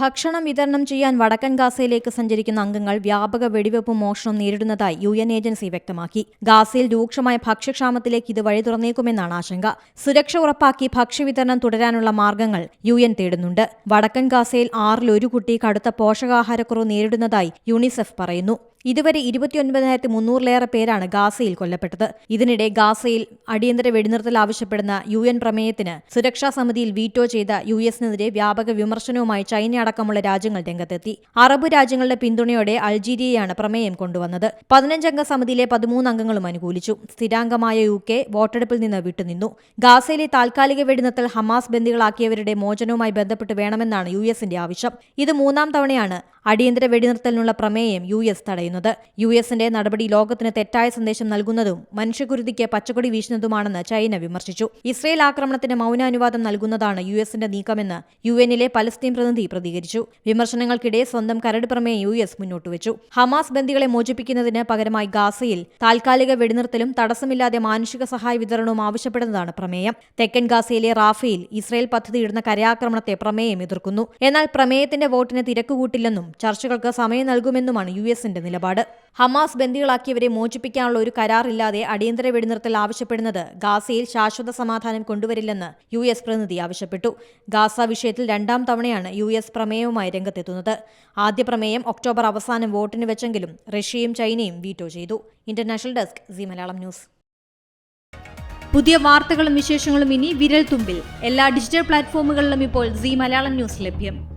ഭക്ഷണം വിതരണം ചെയ്യാൻ വടക്കൻ ഗാസയിലേക്ക് സഞ്ചരിക്കുന്ന അംഗങ്ങൾ വ്യാപക വെടിവെപ്പും മോഷണവും നേരിടുന്നതായി യു എൻ ഏജൻസി വ്യക്തമാക്കി. ഗാസയിൽ രൂക്ഷമായ ഭക്ഷ്യക്ഷാമത്തിലേക്ക് ഇത് വഴി തുറന്നേക്കുമെന്നാണ് ആശങ്ക. സുരക്ഷ ഉറപ്പാക്കി ഭക്ഷ്യവിതരണം തുടരാനുള്ള മാർഗങ്ങൾ യു എൻ തേടുന്നുണ്ട്. വടക്കൻ ഗാസയിൽ ആറിൽ ഒരു കുട്ടി കടുത്ത പോഷകാഹാരക്കുറവ് നേരിടുന്നതായി യുണിസെഫ് പറയുന്നു. ഇതുവരെ ഇരുപത്തിയൊൻപതിനായിരത്തി മുന്നൂറിലേറെ പേരാണ് ഗാസയിൽ കൊല്ലപ്പെട്ടത്. ഇതിനിടെ ഗാസയിൽ അടിയന്തര വെടിനിർത്തൽ ആവശ്യപ്പെടുന്ന യു എൻ പ്രമേയത്തിന് സുരക്ഷാ സമിതിയിൽ വീറ്റോ ചെയ്ത യു എസിനെതിരെ വ്യാപക വിമർശനവുമായി ചൈന അടക്കമുള്ള രാജ്യങ്ങൾ രംഗത്തെത്തി. അറബ് രാജ്യങ്ങളുടെ പിന്തുണയോടെ അൾജീരിയയാണ് പ്രമേയം കൊണ്ടുവന്നത്. പതിനഞ്ചംഗ സമിതിയിലെ പതിമൂന്ന് അംഗങ്ങളും അനുകൂലിച്ചു. സ്ഥിരാംഗമായ യു കെ വോട്ടെടുപ്പിൽ നിന്ന് വിട്ടുനിന്നു. ഗാസയിലെ താൽക്കാലിക വെടിനിർത്തൽ ഹമാസ് ബന്ദികളാക്കിയവരുടെ മോചനവുമായി ബന്ധപ്പെട്ട് വേണമെന്നാണ് യു എസിന്റെ ആവശ്യം. ഇത് മൂന്നാം തവണയാണ് അടിയന്തര വെടിനിർത്തലിനുള്ള പ്രമേയം യു എസ് തടയുന്നത്. യു എസിന്റെ നടപടി ലോകത്തിന് തെറ്റായ സന്ദേശം നൽകുന്നതും മനുഷ്യകുരുതിക്ക് പച്ചക്കൊടി വീശുന്നതുമാണെന്ന് ചൈന വിമർശിച്ചു. ഇസ്രയേൽ ആക്രമണത്തിന് മൗനാനുവാദം നൽകുന്നതാണ് യു എസിന്റെ നീക്കമെന്ന് യു എന്നിലെ പലസ്തീൻ പ്രതിനിധി പ്രതികരിച്ചു. വിമർശനങ്ങൾക്കിടെ സ്വന്തം കരട് പ്രമേയം യു എസ് മുന്നോട്ടുവച്ചു ഹമാസ് ബന്ദികളെ മോചിപ്പിക്കുന്നതിന് പകരമായി ഗാസയിൽ താൽക്കാലിക വെടിനിർത്തലും തടസ്സമില്ലാതെ മാനുഷിക സഹായ വിതരണവും ആവശ്യപ്പെടുന്നതാണ് പ്രമേയം. തെക്കൻ ഗാസയിലെ റാഫയിൽ ഇസ്രയേൽ പദ്ധതിയിടുന്ന കരയാക്രമണത്തെ പ്രമേയം എതിർക്കുന്നു. എന്നാൽ പ്രമേയത്തിന്റെ വോട്ടിന് തിരക്കുകൂട്ടില്ലെന്നും ചർച്ചകൾക്ക് സമയം നൽകുമെന്നുമാണ് യു എസിന്റെ നിലപാട്. ഹമാസ് ബന്ദികളാക്കിയവരെ മോചിപ്പിക്കാനുള്ള ഒരു കരാറില്ലാതെ അടിയന്തര വെടിനിർത്തൽ ആവശ്യപ്പെടുന്നത് ഗാസയിൽ ശാശ്വത സമാധാനം കൊണ്ടുവരില്ലെന്ന് യു എസ് പ്രതിനിധി ആവശ്യപ്പെട്ടു. ഗാസ വിഷയത്തിൽ രണ്ടാം തവണയാണ് യു എസ് പ്രമേയവുമായി രംഗത്തെത്തുന്നത്. ആദ്യ പ്രമേയം ഒക്ടോബർ അവസാനം വോട്ടിന് വെച്ചെങ്കിലും റഷ്യയും ചൈനയും വീറ്റോ ചെയ്തു. International desk Zee Malayalam news. പുതിയ വാർത്തകളും വിശേഷങ്ങളും ഇനി വിരൽ തുമ്പിൽ എല്ലാ ഡിജിറ്റൽ പ്ലാറ്റ്ഫോമുകളിലും ഇപ്പോൾ സി മലയാളം ന്യൂസ് ലഭ്യം.